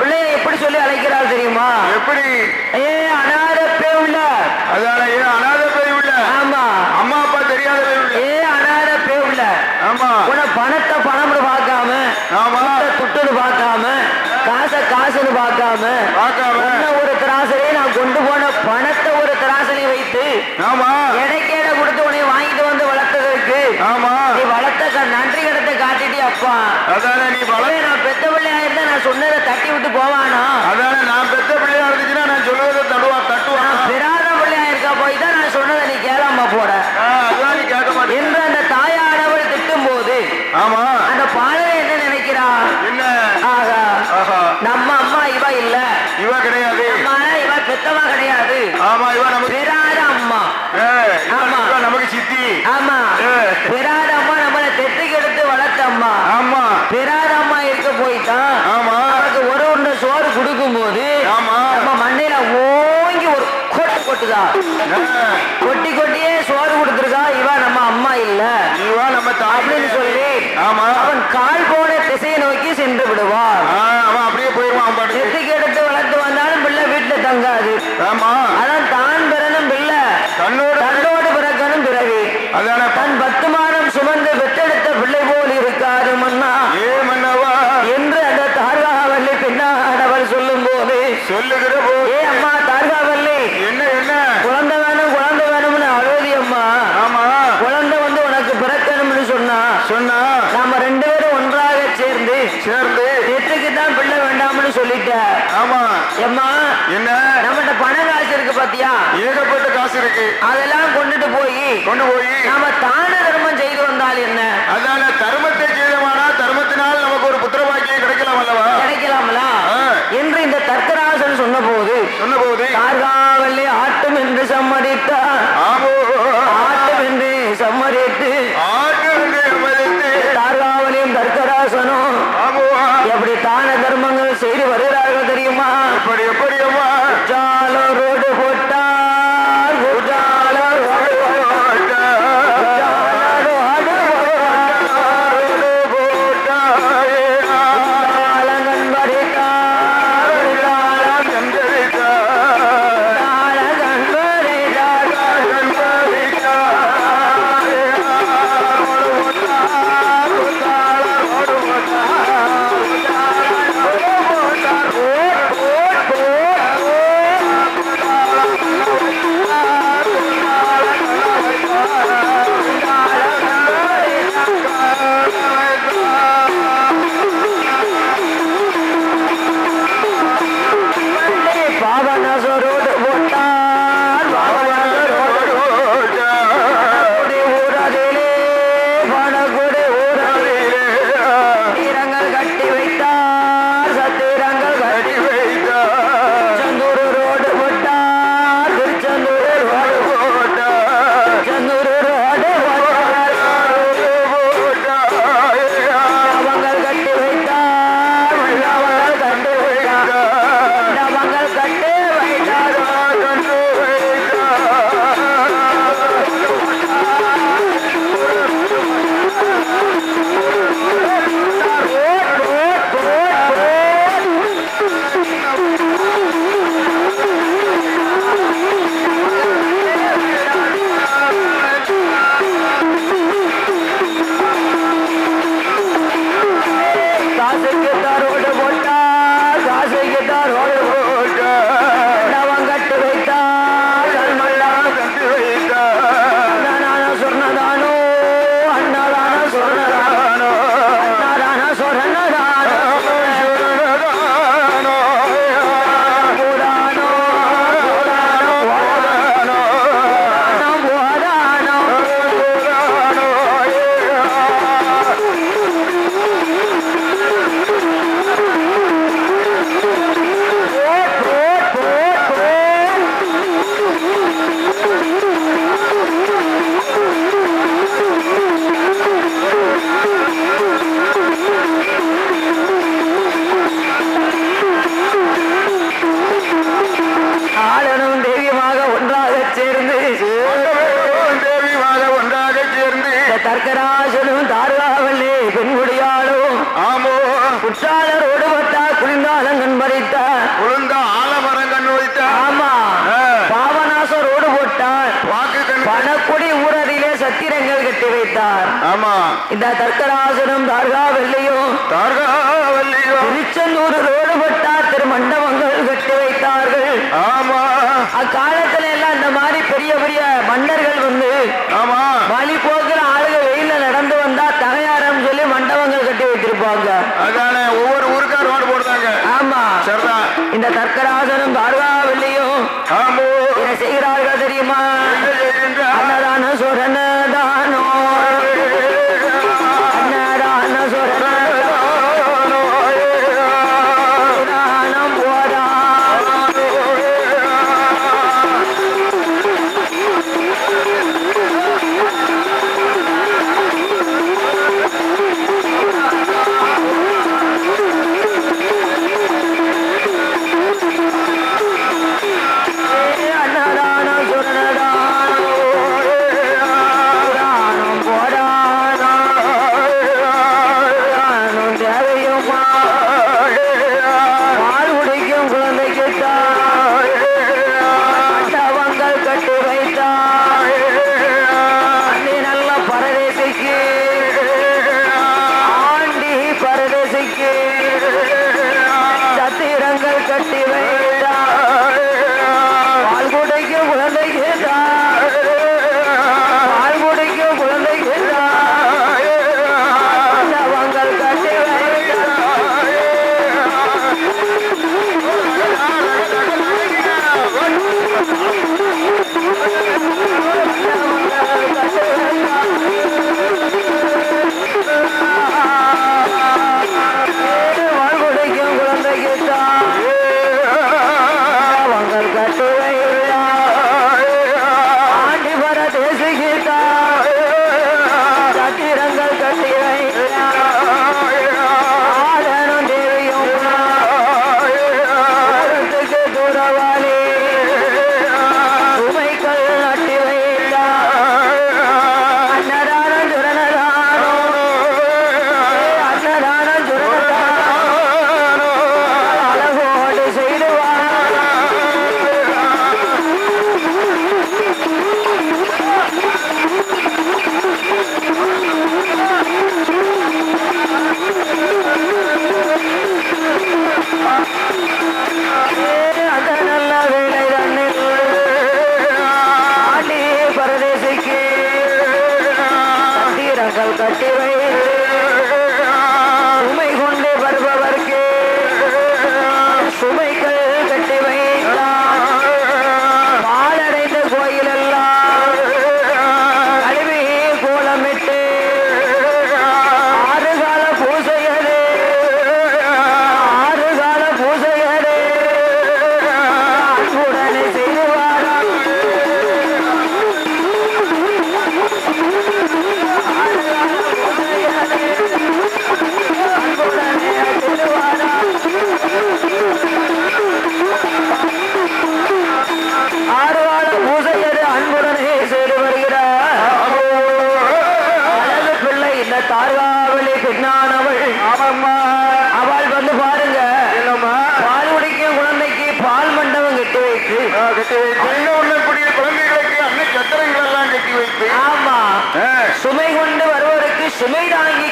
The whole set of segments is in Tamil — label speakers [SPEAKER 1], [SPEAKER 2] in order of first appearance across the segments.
[SPEAKER 1] பிள்ளைகளை எப்படி சொல்லி அழைக்கிறார் தெரியுமா?
[SPEAKER 2] எப்படி?
[SPEAKER 1] ஏ அனாத பேவுள்ள
[SPEAKER 2] அதான் ஏ அனாத பேவுள்ள
[SPEAKER 1] ஆமா.
[SPEAKER 2] அம்மா அப்பா தெரியாத பேவுள்ள
[SPEAKER 1] ஏ அனாத பேவுள்ள
[SPEAKER 2] ஆமா.
[SPEAKER 1] உன பணத்தை பணம்னு பார்க்காம
[SPEAKER 2] ஆமா.
[SPEAKER 1] துட்டுன்னு பார்க்காம காசை காசுன்னு பார்க்காம
[SPEAKER 2] பார்க்காம.
[SPEAKER 1] ஒரு திராசலையும் நான் கொண்டு போன பணத்தை ஒரு திராசலையும் வைத்து
[SPEAKER 2] ஆமா.
[SPEAKER 1] இடைக்கேட கொடுத்து உனைய வாங்கிட்டு வந்து வளர்த்ததற்கு
[SPEAKER 2] ஆமா.
[SPEAKER 1] நீ வளர்த்த நன்றி கடத்தை காட்டிட்டே அப்பா.
[SPEAKER 2] அதான் நீ
[SPEAKER 1] வளர்த்த நான் பெத்த சொன்னதை தட்டி விட்டு போவானோ? சென்று விடுவான்
[SPEAKER 2] அப்படியே போயிருவான்
[SPEAKER 1] எட்டு கெடுத்து வளர்த்து வந்தாலும் பிள்ளை வீட்டுல தங்காது. அதான் தான் பிறனும் பிள்ளை.
[SPEAKER 2] தன்னோட
[SPEAKER 1] தன்னோடு பிறக்கணும் பிறவி
[SPEAKER 2] அதான.
[SPEAKER 1] தன் பத்து மாதம் சுமந்து பெற்றெடுத்த பிள்ளை போல் இருக்காது மன்னா.
[SPEAKER 2] ஏ மன்னவா.
[SPEAKER 1] என்று அந்த தார்காவல்லி பின்னாடவள் சொல்லும் போது
[SPEAKER 2] சொல்லுகிற போது
[SPEAKER 1] ஏ அம்மா தார்காவல்லி
[SPEAKER 2] என்ன
[SPEAKER 1] பத்தியா?
[SPEAKER 2] ஏகப்பட்ட காசு இருக்கு.
[SPEAKER 1] அதெல்லாம் கொண்டுட்டு போய்
[SPEAKER 2] கொண்டு போய்.
[SPEAKER 1] நாம தான தர்மம் செய்து வந்தால் என்ன? இந்த தர்க்கராசனம்
[SPEAKER 2] தார்கா வெள்ளையும்
[SPEAKER 1] தார்கா ரோடு பட்டா திருமண்டபங்கள் கட்டி வைத்தார்கள்.
[SPEAKER 2] ஆமா.
[SPEAKER 1] அக்காலத்துல எல்லாம் இந்த மாதிரி பெரிய பெரிய மன்னர்கள் வந்து
[SPEAKER 2] ஆமா.
[SPEAKER 1] வழி போக்குற ஆளுக வெயில நடந்து வந்தா தகையாரம் சொல்லி மண்டபங்கள் கட்டி வைத்திருப்பாங்க.
[SPEAKER 2] அதான ஒவ்வொரு ஊருக்கா ரோடு போடுறாங்க
[SPEAKER 1] ஆமா.
[SPEAKER 2] சரிதான்.
[SPEAKER 1] இந்த தர்க்கராசனம் தார்கா வெள்ளையும் செய்கிறார்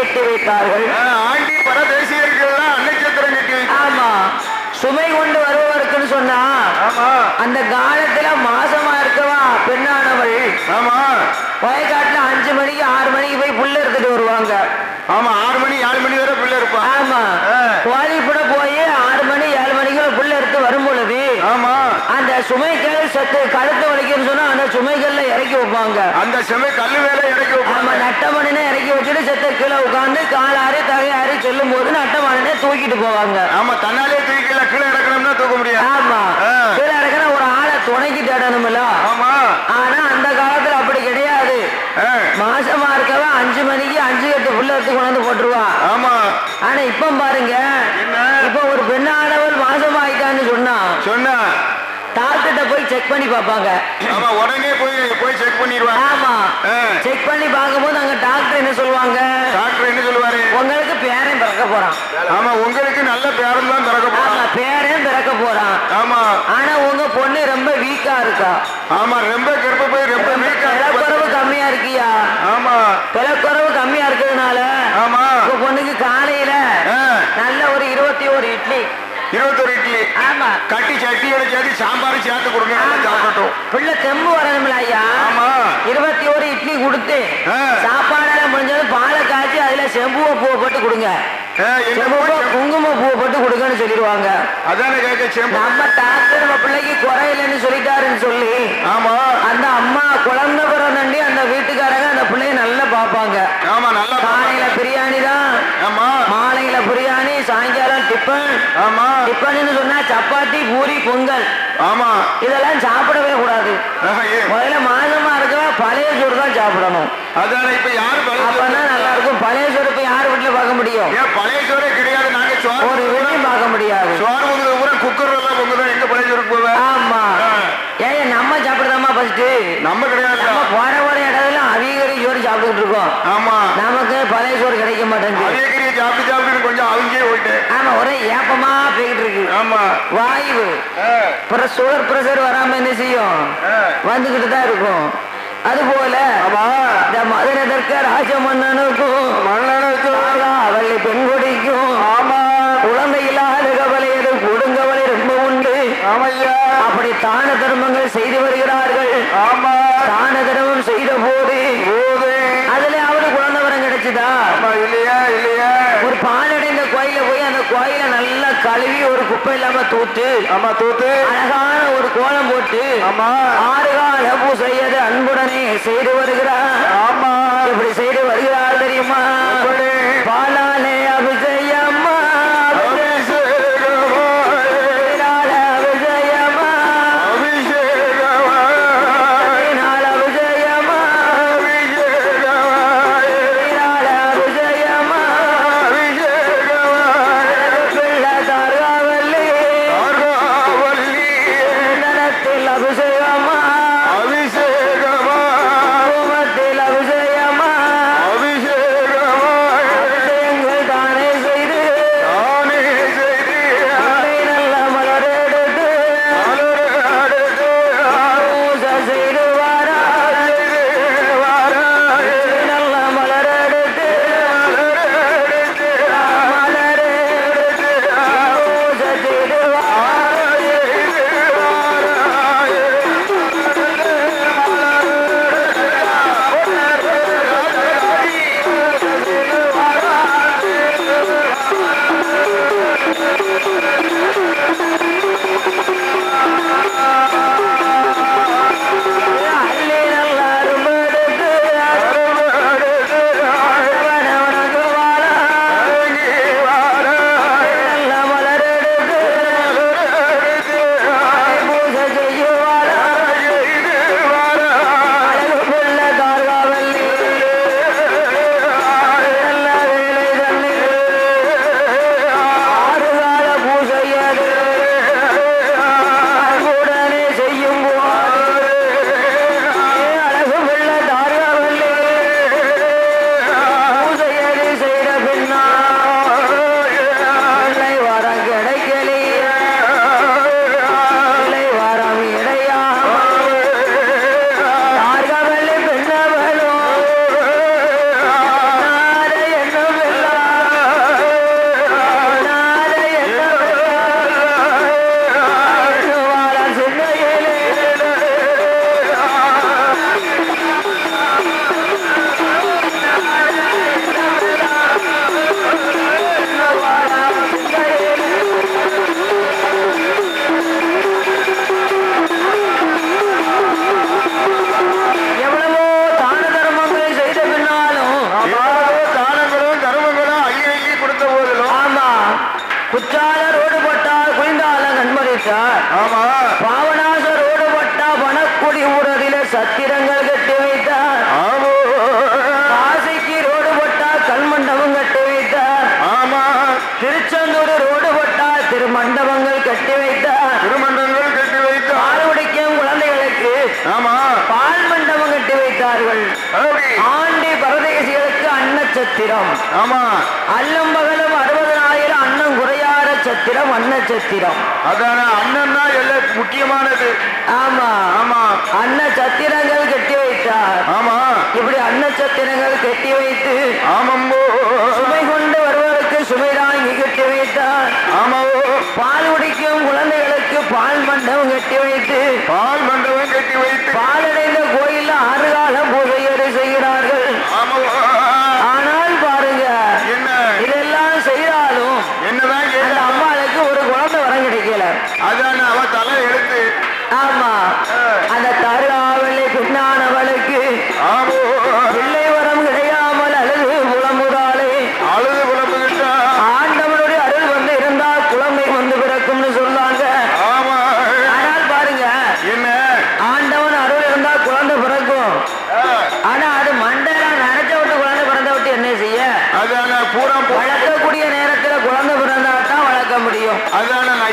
[SPEAKER 1] கட்டி வைத்தார்கள்.
[SPEAKER 2] ஆண்டி பரதேசியர்கள்லாம் அன்னச்சத்திரம் கட்டி
[SPEAKER 1] ஆமா. சுமை கொண்டு வருவதற்குன்னு சொன்னா அந்த காலத்துல மாசமா இருக்கவா பெண்ணானவள்?
[SPEAKER 2] ஆமா.
[SPEAKER 1] வயக்காட்டுல அஞ்சு மணிக்கு ஆறு மணிக்கு போய் புல்ல எடுத்துட்டு வருவாங்க.
[SPEAKER 2] ஆமா ஆறு மணி ஏழு மணி வரை பிள்ளை இருப்பான்
[SPEAKER 1] ஆமா
[SPEAKER 2] ஆ.
[SPEAKER 1] கோழிப்புட போய் ஆறு மணி ஏழு மணிக்குள்ள புல்ல எடுத்து வரும் பொழுது
[SPEAKER 2] ஆமா
[SPEAKER 1] அந்த சுமைகள் சத்து கழுத்து வலிக்குன்னு சொன்னா அந்த சுமைகள்ல இறக்கி வைப்பாங்க.
[SPEAKER 2] அந்த செமை கல்லு வேலை இறக்கி வைப்பாங்க.
[SPEAKER 1] நட்டமணினே இறக்கி வச்சுட்டு செத்த கீழே உட்காந்து காலாறு தகையாறு செல்லும் போது நட்டமணினே தூக்கிட்டு போவாங்க.
[SPEAKER 2] ஆமா தன்னாலே தூக்கில கீழே இறக்கணும்னா தூக்க முடியாது.
[SPEAKER 1] ஆமா. கீழே இறக்கினா ஒரு ஆளை துணைக்கு தேடணும்ல.
[SPEAKER 2] ஆமா.
[SPEAKER 1] ஆனா அந்த காலத்துல அப்படி கிடையாது. மாசமா இருக்கவ அஞ்சு மணிக்கு அஞ்சு எட்டு புள்ள எடுத்து கொண்டாந்து போட்டுருவா.
[SPEAKER 2] ஆமா.
[SPEAKER 1] ஆனா இப்ப பாருங்க? இப்ப ஒரு பெண்ணானவள் மாசமா ஆயிட்டான்னு சொன்னா
[SPEAKER 2] சொன்னா
[SPEAKER 1] செக் பண்ணி பார்ப்பாங்க.
[SPEAKER 2] ஆமா உடனே போய் போய் செக் பண்ணிடுவாங்க.
[SPEAKER 1] ஆமா. செக் பண்ணி பார்க்கும்போது அங்க டாக்டர் என்ன சொல்லுவாங்க?
[SPEAKER 2] டாக்டர் என்ன சொல்லுவாரு?
[SPEAKER 1] உங்களுக்கு பேரன் பிறக்க போறான்.
[SPEAKER 2] ஆமா உங்களுக்கு நல்ல பேரம் தான் திறக்க
[SPEAKER 1] ஆமா
[SPEAKER 2] போறான்
[SPEAKER 1] பேரன் பிறக்க போறான்.
[SPEAKER 2] ஆமா.
[SPEAKER 1] ஆனா உங்க பொண்ணு ரொம்ப வீக்கா இருக்கா?
[SPEAKER 2] ஆமா ரொம்ப கர்ப்ப போய் ரொம்ப வீக்கா
[SPEAKER 1] பிளக்குறவு கம்மியா இருக்கியா?
[SPEAKER 2] ஆமா.
[SPEAKER 1] பிளக்குறவு கம்மியா இருக்கிறதுனால
[SPEAKER 2] ஆமா
[SPEAKER 1] உங்க பொண்ணுக்கு காலையில
[SPEAKER 2] ஆ,
[SPEAKER 1] நல்ல ஒரு இருபத்தி ஒரு இட்லி
[SPEAKER 2] இருபத்தொரு இட்லி
[SPEAKER 1] ஆமா
[SPEAKER 2] கட்டி சட்டியோட சேர்த்து சாம்பார் சேர்த்து கொடுங்க. நல்லா சாப்பிடட்டும்.
[SPEAKER 1] பிள்ளை தெம்பு வரணும்ல ஐயா.
[SPEAKER 2] ஆமா.
[SPEAKER 1] இருபத்தி ஒரு இட்லி கொடுத்து
[SPEAKER 2] ஆ.
[SPEAKER 1] சாப்பாடெல்லாம் முடிஞ்சது பாலை காய்ச்சி அதுல செம்புவ பூவை போட்டு கொடுங்க. குங்கும பூவை போட்டு கொடுங்கன்னு சொல்லிடுவாங்க.
[SPEAKER 2] அதானே கேட்க செம்பு.
[SPEAKER 1] நம்ம டாக்டர் நம்ம பிள்ளைக்கு குறையிலன்னு சொல்லிட்டாருன்னு சொல்லி
[SPEAKER 2] ஆமா.
[SPEAKER 1] அந்த அம்மா குழந்தை பிறந்தண்டி அந்த வீட்டுக்காரங்க அந்த பிள்ளைய நல்லா பார்ப்பாங்க
[SPEAKER 2] ஆமா நல்லா
[SPEAKER 1] காலையில பிரியாணி தான்
[SPEAKER 2] ஆமா
[SPEAKER 1] மாலையில பிரியாணி
[SPEAKER 2] ஆமா.
[SPEAKER 1] டிஃபன்னு சொன்னா சப்பாத்தி பூரி பொங்கல்.
[SPEAKER 2] ஆமா.
[SPEAKER 1] இதெல்லாம் சாப்பிடவே கூடாது. முதல்ல மாசமா இருக்க பழைய சோறு தான் சாப்பிடணும்.
[SPEAKER 2] அதானே இப்ப யாரு
[SPEAKER 1] அப்பதான் நல்லா இருக்கும் பழைய சோறு இப்ப யார் வீட்டுல பார்க்க முடியும்?
[SPEAKER 2] பழைய சோறே கிடையாது நாங்க சோறு
[SPEAKER 1] ஒரு வீட்டையும் பார்க்க முடியாது.
[SPEAKER 2] சோறு பொங்குது பூரா குக்கர் எல்லாம் பொங்குதான் எங்க பழைய சோறுக்கு போவேன்
[SPEAKER 1] ஆமா. ஏன் நம்ம சாப்பிடுதாமா ஃபர்ஸ்ட்
[SPEAKER 2] நம்ம கிடையாது
[SPEAKER 1] போற போற இடத்துல அவிகரி சோறு சாப்பிட்டுட்டு இருக்கோம்.
[SPEAKER 2] ஆமா.
[SPEAKER 1] நமக்கு பழைய சோறு கிடைக்க மாட்டேங்குது. ஏப்பமா போய்கிட்டு இருக்கு.
[SPEAKER 2] ஆமா.
[SPEAKER 1] வாயு அப்புறம் சுகர் பிரஷர் வராம என்ன செய்யும். வந்துகிட்டு தான் இருக்கும். அது போல இந்த மதுரை தற்க ராஜ மன்னனுக்கும்
[SPEAKER 2] மண்ணனுக்கும்
[SPEAKER 1] அவளை பெண் கொடிக்கும்
[SPEAKER 2] ஆமா.
[SPEAKER 1] குழந்தை இல்லாத கவலை அது கொடுங்கவலை ரொம்ப உண்டு. அப்படி தான தர்மங்கள் செய்து வருகிறார்கள்.
[SPEAKER 2] ஆமா.
[SPEAKER 1] தான தர்மம் செய்த போது
[SPEAKER 2] போது
[SPEAKER 1] அதுல அவனுக்கு குழந்தை வரம் கிடைச்சுதா
[SPEAKER 2] ஆமா இல்லையா இல்லையா
[SPEAKER 1] ஒரு பாலடைந்த கோயில போய் அந்த கோயில நல்லா கழுவி ஒரு குப்பை இல்லாம தூத்து
[SPEAKER 2] ஆமா தூத்து.
[SPEAKER 1] அழகான ஒரு கோலம் போட்டு
[SPEAKER 2] ஆமா.
[SPEAKER 1] ஆறு கால பூசையது அன்புடனே செய்து வருகிறார்.
[SPEAKER 2] ஆமா.
[SPEAKER 1] இப்படி செய்து வருகிறார் தெரியுமா? சத்திரங்கள் கட்டி வைத்தார்.
[SPEAKER 2] ஆமோ.
[SPEAKER 1] காசிக்கு ரோடு போட்டா கல்மண்டபம் கட்டி வைத்தார்.
[SPEAKER 2] ஆமா.
[SPEAKER 1] திருச்செந்தூர் ரோடு போட்டா திருமண்டபங்கள் கட்டி வைத்தார்.
[SPEAKER 2] திருமண்டபங்கள் கட்டி வைத்தார்.
[SPEAKER 1] பால் குடிக்கும் குழந்தைகளுக்கு
[SPEAKER 2] ஆமா.
[SPEAKER 1] பால் மண்டபம் கட்டி வைத்தார்கள். ஆண்டி பரதேசிகளுக்கு அன்னச்சத்திரம்.
[SPEAKER 2] ஆமா.
[SPEAKER 1] அல்லம்பக நட்சத்திரம் அன்னச்சத்திரம்
[SPEAKER 2] அதான அண்ணன் தான் எல்லாம் முக்கியமானது.
[SPEAKER 1] ஆமா.
[SPEAKER 2] ஆமா.
[SPEAKER 1] அன்ன சத்திரங்கள் கட்டி வைத்தார்.
[SPEAKER 2] ஆமா.
[SPEAKER 1] இப்படி அன்னச்சத்திரங்கள் கட்டி வைத்து
[SPEAKER 2] ஆமம்போ.
[SPEAKER 1] சுமை கொண்டு வருவதற்கு சுமைதான் தாங்கி கட்டி வைத்தார்.
[SPEAKER 2] ஆமாவோ.
[SPEAKER 1] பால் குடிக்கும் குழந்தைகளுக்கு பால் மண்டபம் கட்டி வைத்து
[SPEAKER 2] பால் அதான் நான்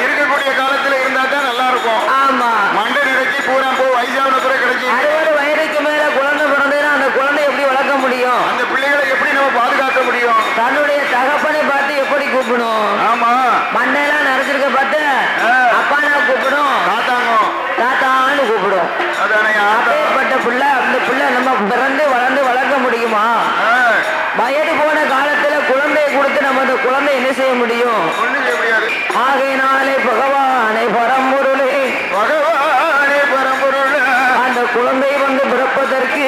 [SPEAKER 1] பெருமாளே பகவானே பரம்பொருளே. பகவானே பரம்பொருளே. அந்த குழந்தை
[SPEAKER 2] வந்து
[SPEAKER 1] பிறப்பதற்கு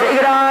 [SPEAKER 1] செய்கிறான்?